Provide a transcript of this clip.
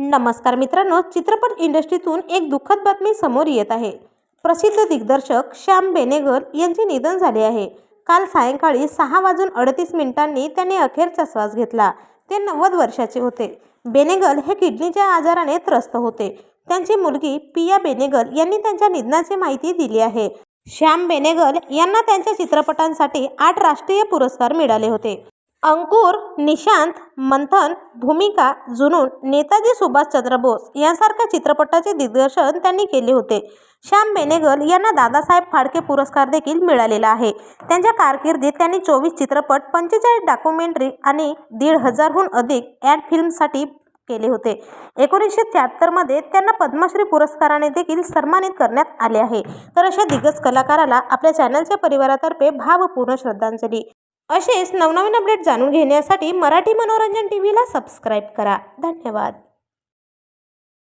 नमस्कार मित्रांनो चित्रपट इंडस्ट्रीतून एक दुःखद बातमी समोर येत आहे. प्रसिद्ध दिग्दर्शक श्याम बेनेगल यांचे निधन झाले आहे. काल सायंकाळी सहा वाजून अडतीस मिनिटांनी त्यांनी अखेरचा श्वास घेतला. ते नव्वद वर्षाचे होते. बेनेगल हे किडनीच्या आजाराने त्रस्त होते. त्यांची मुलगी पिया बेनेगल यांनी त्यांच्या निधनाची माहिती दिली आहे. श्याम बेनेगल यांना त्यांच्या चित्रपटांसाठी आठ राष्ट्रीय पुरस्कार मिळाले होते. अंकुर निशांत मंथन भूमिका जुनून नेताजी सुभाषचंद्र बोस यांसारख्या चित्रपटाचे दिग्दर्शन त्यांनी केले होते. श्याम बेनेगल यांना दादासाहेब फाळके पुरस्कार देखील मिळालेला आहे. त्यांच्या कारकिर्दीत त्यांनी चोवीस चित्रपट पंचेचाळीस डॉक्युमेंटरी आणि दीड हजारहून अधिक ॲड फिल्मसाठी केले होते. एकोणीसशे त्र्याहत्तरमध्ये त्यांना पद्मश्री पुरस्काराने देखील सन्मानित करण्यात आले आहे. तर अशा दिग्गज कलाकाराला आपल्या चॅनलच्या परिवारातर्फे भावपूर्ण श्रद्धांजली. असेच नवनवीन अपडेट जाणून घेण्यासाठी मराठी मनोरंजन टी व्हीला सबस्क्राईब करा. धन्यवाद.